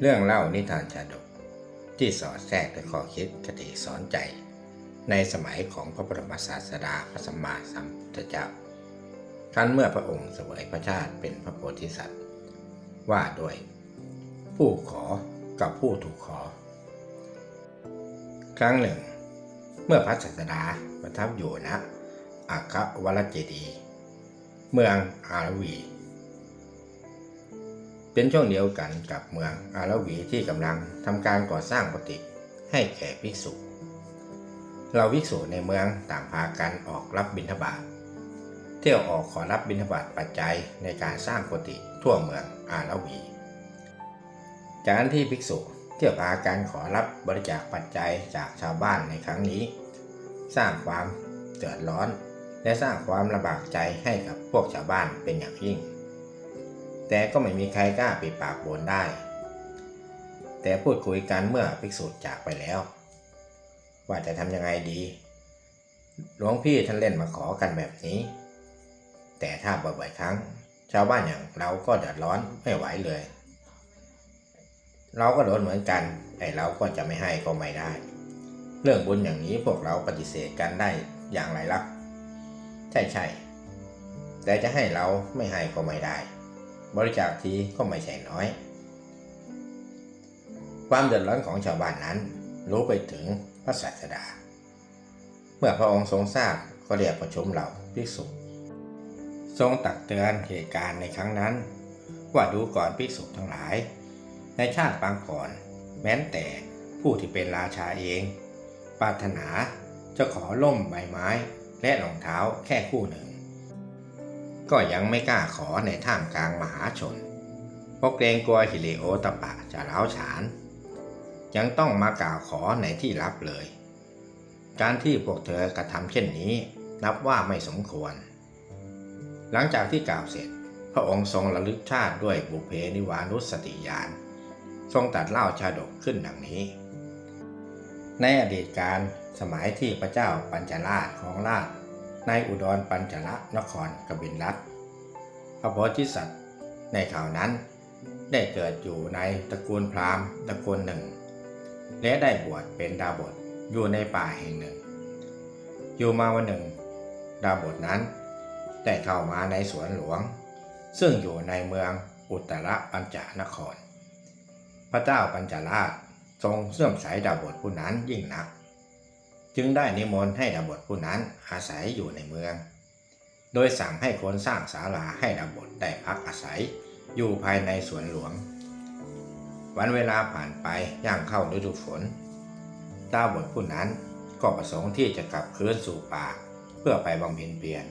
เรื่องเล่านิทานชาดกที่สอดแทรกด้วยข้อคิดคติสอนใจ ในสมัยของพระบรมศาสดาพระสัมมาสัมพุทธเจ้าครั้นเมื่อพระองค์เสวยพระชาติเป็นพระโพธิสัตว์ ว่าด้วยผู้ขอกับผู้ถูกขอ ครั้งหนึ่ง เมื่อพระศาสดาประทับอยู่ณอัควรเจดี เมืองอารวี เป็นช่วงเดียวกันกับเมืองอารวีที่กำลังทำการก่อสร้างปฏิให้แก่ภิกษุเราภิกษุในเมืองต่างพากันออกรับบิณฑบาตเที่ยวออกขอรับบิณฑบาตปัจจัยในการสร้างปฏิทั่วเมืองอารวี จาการที่ภิกษุเที่ยวพากันขอรับบริจาคปัจจัยจากชาวบ้านในครั้งนี้ สร้างความเดือดร้อน และสร้างความลำบากใจให้กับพวกชาวบ้านเป็นอย่างยิ่ง แต่ก็ไม่มีใครกล้าปิดปากบ่นได้ แต่พูดคุยกันเมื่อภิกษุจากไปแล้ว ว่าจะทำยังไงดี หลวงพี่ท่านเล่นมาขอกันแบบนี้ แต่ถ้าบ่อยๆครั้ง ชาวบ้านอย่างเราก็เดือดร้อนไม่ไหวเลย เราก็โดนเหมือนกันไอ้เราก็จะไม่ให้ก็ไม่ได้ เรื่องบุญอย่างนี้พวกเราปฏิเสธกันได้อย่างไรล่ะใช่ใช่แต่จะให้เราไม่ให้ก็ไม่ได้ บริจาคทีก็ไม่ใช่น้อย ความเดือดร้อนของชาวบ้านนั้น รู้ไปถึงพระศาสดา เมื่อพระองค์ทรงทราบก็เรียกประชุมเหล่าภิกษุ ทรงตักเตือนเหตุการณ์ในครั้งนั้น ว่าดูก่อนภิกษุทั้งหลาย ในชาติปางก่อน แม้นแต่ผู้ที่เป็นราชาเอง ปรารถนาจะขอล่มใบไม้และรองเท้าแค่คู่หนึ่ง ก็ยังไม่กล้าขอในท่ามกลางมหาชน เพราะเกรงกลัวฮิเลโอตปะจะร้าวฉาน ยังต้องมากล่าวขอในที่ลับเลย การที่พวกเธอกระทำเช่นนี้ นับว่าไม่สมควร หลังจากที่กล่าวเสร็จ พระองค์ทรงระลึกชาติด้วยบุเพนิวานุสติญาณทรงตัดเล่าชาดกขึ้นดังนี้ ในอดีตการสมัยที่พระเจ้าปัญจราชของราช ในอุดรปัญจละนครกบินรัฐพระโพธิสัตว์ในข่าวนั้น ได้เกิดอยู่ในตระกูลพราหมณ์ตระกูลหนึ่ง และได้บวชเป็นดาบทอยู่ในป่าแห่งหนึ่ง อยู่มาวันหนึ่ง ดาบทนั้น ได้เข้ามาในสวนหลวง ซึ่งอยู่ในเมืองอุตรปัญจนคร พระเจ้าปัญจราชทรงเสื่อมใสดาบทผู้นั้นยิ่งนัก จึงได้นิมนต์ให้ดาบทผู้นั้นอาศัยอยู่ในเมือง โดยสั่งให้คนสร้างศาลาให้ดาบทได้พักอาศัยอยู่ภายในสวนหลวง วันเวลาผ่านไปย่างเข้าฤดูฝนดาบทผู้นั้นก็ประสงค์ที่จะกลับคืนสู่ป่าเพื่อไปบำเพ็ญเพียร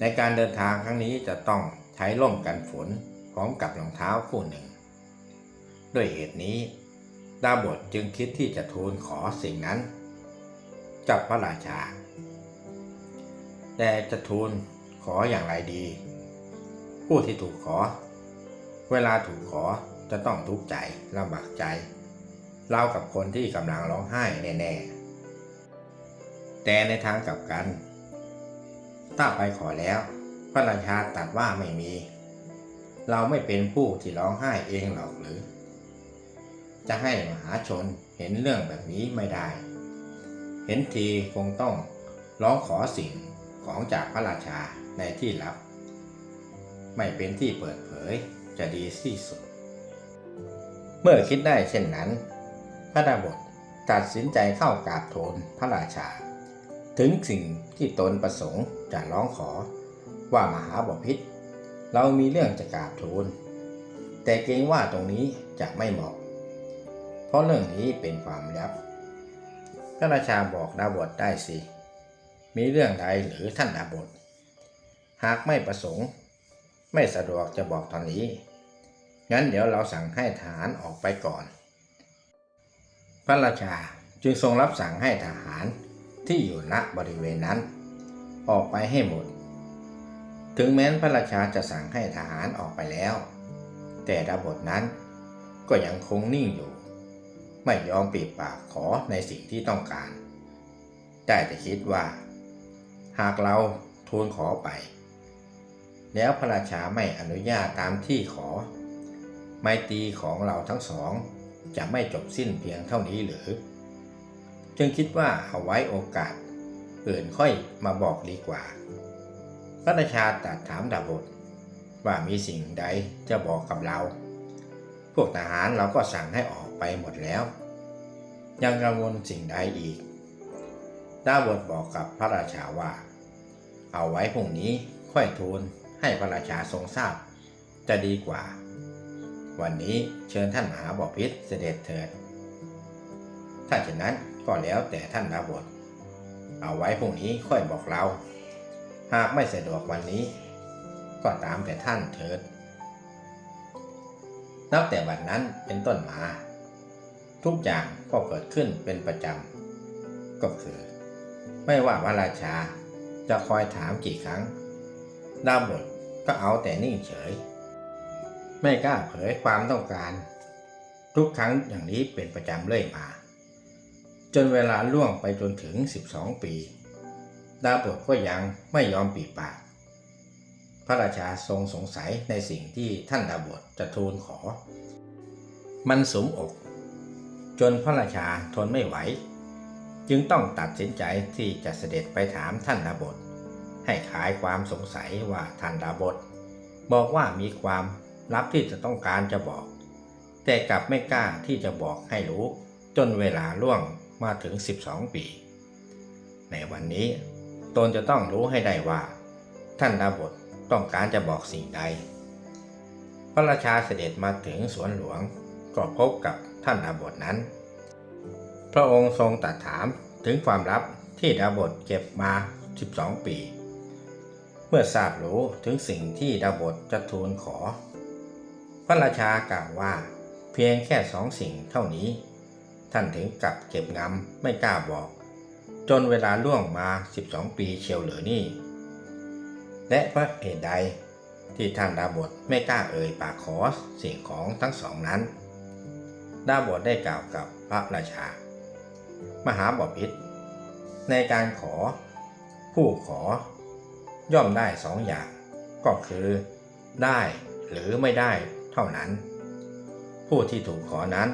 ในการเดินทางครั้งนี้จะต้องใช้ร่มกันฝนพร้อมกับรองเท้าคู่หนึ่ง ด้วยเหตุนี้ ดาบทจึงคิดที่จะทูลขอสิ่งนั้น กับพระราชา แต่จะทูลขออย่างไรดี ผู้ที่ถูกขอ เวลาถูกขอจะต้องทุกข์ใจลำบากใจเล่ากับคนที่กำลังร้องไห้แน่ๆ แต่ในทางกลับกันถ้าไปขอแล้ว พระราชาตรัสว่าไม่มี เราไม่เป็นผู้ที่ร้องไห้เองหรอกหรือ จะให้มหาชนเห็นเรื่องแบบนี้ไม่ได้ เห็นทีคงต้องร้องขอสิ่งของจากพระราชาในที่ลับ ไม่เป็นที่เปิดเผยจะดีที่สุด เมื่อคิดได้เช่นนั้น พระดาบทตัดสินใจเข้ากราบทูลพระราชา ถึงสิ่งที่ตนประสงค์จะร้องขอว่ามหาบพิษเรามีเรื่องจะกราบทูล แต่เกรงว่าตรงนี้จะไม่เหมาะ เพราะเรื่องนี้เป็นความลับ พระราชาบอกดาบทได้สิ มีเรื่องใดหรือท่านดาบท หากไม่ประสงค์ ไม่สะดวกจะบอกตอนนี้ งั้นเดี๋ยวเราสั่งให้ทหารออกไปก่อน พระราชาจึงทรงรับสั่งให้ทหารที่อยู่ณบริเวณนั้น ออกไปให้หมด ถึงแม้นพระราชาจะสั่งให้ทหารออกไปแล้ว แต่ดาบทนั้นก็ยังคงนิ่งอยู่ ไม่ยอมปิดปากขอในสิ่งที่ต้องการ ได้แต่คิดว่า หากเราทูลขอไป แล้วพระราชาไม่อนุญาตตามที่ขอ ไมตรีของเราทั้งสอง จะไม่จบสิ้นเพียงเท่านี้หรือ จึงคิดว่าเอาไว้โอกาสอื่นค่อยมาบอกดีกว่า พระราชาตรัสถามดาบทว่ามีสิ่งใดจะบอกกับเรา พวกทหารเราก็สั่งให้ออก ไปหมดแล้ว ยังกังวลสิ่งใดอีกดาบทบอกกับพระราชาว่า เอาไว้พรุ่งนี้ค่อยทูลให้พระราชาทรงทราบ จะดีกว่า วันนี้เชิญท่านมหาบพิตรเสด็จเถิด ถ้าเช่นนั้นก็แล้วแต่ท่านดาบทเอาไว้พรุ่งนี้ค่อยบอกเรา หากไม่สะดวกวันนี้ ก็ตามแต่ท่านเถิด นับแต่บัดนั้นเป็นต้นมา ทุกอย่างก็เกิดขึ้นเป็นประจำ ก็คือ ไม่ว่าพระราชาจะคอยถามกี่ครั้งดาบทก็เอาแต่นิ่งเฉย ไม่กล้าเผยความต้องการ ทุกครั้งอย่างนี้เป็นประจำเรื่อยมา จนเวลาล่วงไปจนถึง 12 ปี ดาบทก็ยังไม่ยอมปีปาก พระราชาทรงสงสัยในสิ่งที่ท่านดาบทจะทูลขอ มันสมอก จนพระราชาทนไม่ไหว จึงต้องตัดสินใจที่จะเสด็จไปถามท่านดาบท ให้ขายความสงสัยว่าท่านดาบท บอกว่ามีความลับที่จะต้องการจะบอก แต่กลับไม่กล้าที่จะบอกให้รู้ จนเวลาล่วงมาถึง 12 ปี ในวันนี้ตนจะต้องรู้ให้ได้ว่า ท่านดาบทต้องการจะบอกสิ่งใด พระราชาเสด็จมาถึงสวนหลวง ก็พบกับท่านดาบทนั้น พระองค์ทรงตรัสถามถึงความลับที่ดาบทเก็บมา 12 ปี เมื่อทราบรู้ถึงสิ่งที่ดาบทจะทูลขอ พระราชากล่าวว่า เพียงแค่สองสิ่งเท่านี้ ท่านถึงกับเก็บงำไม่กล้าบอก จนเวลาล่วงมา 12 ปีเชียวเหลือนี่ และเพราะเหตุใดที่ท่านดาบทไม่กล้าเอ่ยปากขอสิ่งของทั้งสองนั้น ดาบทได้กล่าวกับพระราชา มหาบพิตรในการขอ ผู้ขอย่อมได้สองอย่าง ก็คือ ได้หรือไม่ได้เท่านั้น ผู้ที่ถูกขอนั้น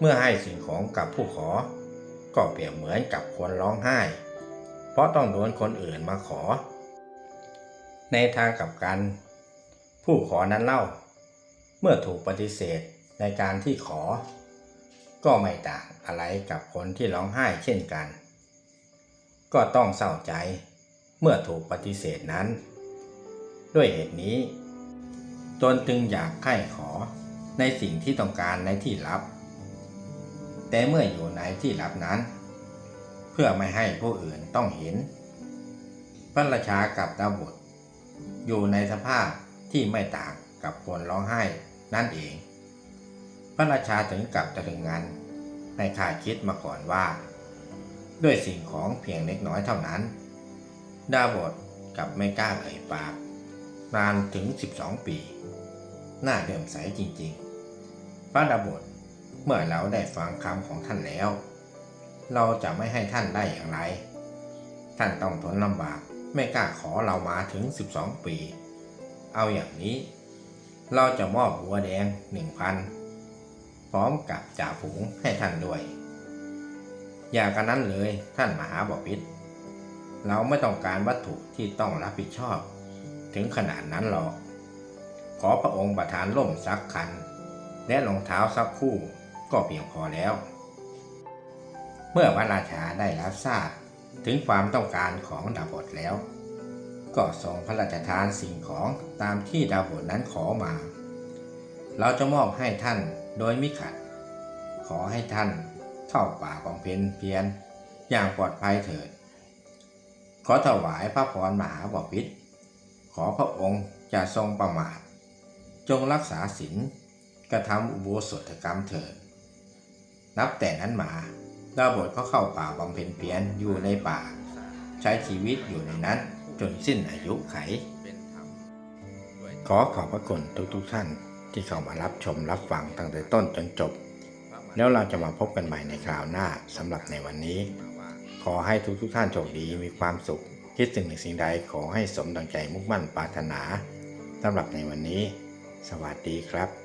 เมื่อให้สิ่งของกับผู้ขอ ก็เปรียบเหมือนกับคนร้องไห้ เพราะต้องโดนคนอื่นมาขอ ในทางกลับกัน ผู้ขอนั้นเล่า เมื่อถูกปฏิเสธ ในการที่ขอ ก็ไม่ต่างอะไรกับคนที่ร้องไห้เช่นกัน ก็ต้องเศร้าใจเมื่อถูกปฏิเสธนั้น ด้วยเหตุนี้ ตนจึงอยากใคร่ขอในสิ่งที่ต้องการในที่ลับ แต่เมื่ออยู่ในที่ลับนั้น เพื่อไม่ให้ผู้อื่นต้องเห็น พระราชากับดาบทอยู่ในสภาพที่ไม่ต่างกับคนร้องไห้นั่นเอง ระราชาถึงกับตะลึงงันในคาดคิดมาก่อนว่า ด้วยสิ่งของเพียงเล็กน้อยเท่านั้น ดาบทกับไม่กล้าเอ่ยปากนานถึง 12 ปีน่าเดิมใสจริงๆ พระดาบทเมื่อเราได้ฟังคำของท่านแล้ว เราจะไม่ให้ท่านได้อย่างไร ท่านต้องทนลำบากไม่กล้าขอเรามาถึง 12 ปี เอาอย่างนี้ เราจะมอบหัวแดงหนึ่ง พร้อมกับจ่าฝูงให้ท่านด้วย อย่ากันนั้นเลยท่านมหาบพิตรเราไม่ต้องการวัตถุที่ต้องรับผิดชอบ ถึงขนาดนั้นหรอก ขอพระองค์ประทานล่มสักคัน และรองเท้าสักคู่ก็เพียงพอแล้ว เมื่อพระราชาได้รับทราบถึงความต้องการของดาบทแล้ว ก็ทรงพระราชทานสิ่งของตามที่ดาบทนั้นขอมา เราจะมอบให้ท่าน โดยมิขัด ขอให้ท่านเข้าป่าบำเพ็ญเพียรอย่างปลอดภัยเถิด ขอถวายพระพรมหาบพิตรขอพระองค์จะทรงประมาท จงรักษาศีลกระทำอุโบสถกรรมเถิด นับแต่นั้นมาดาบทก็เข้าป่าบำเพ็ญเพียรอยู่ในป่า ใช้ชีวิตอยู่ในนั้นจนสิ้นอายุไข ขอขอบพระคุณทุกๆท่าน ที่เข้ามารับชมรับฟังตั้งแต่ต้นจนจบ แล้วเราจะมาพบกันใหม่ในคราวหน้าสำหรับในวันนี้ ขอให้ทุกทุกท่านโชคดีมีความสุข คิดถึงหนึ่งสิ่งใดขอให้สมดังใจมุ่งมั่นปรารถนาสำหรับในวันนี้ สวัสดีครับ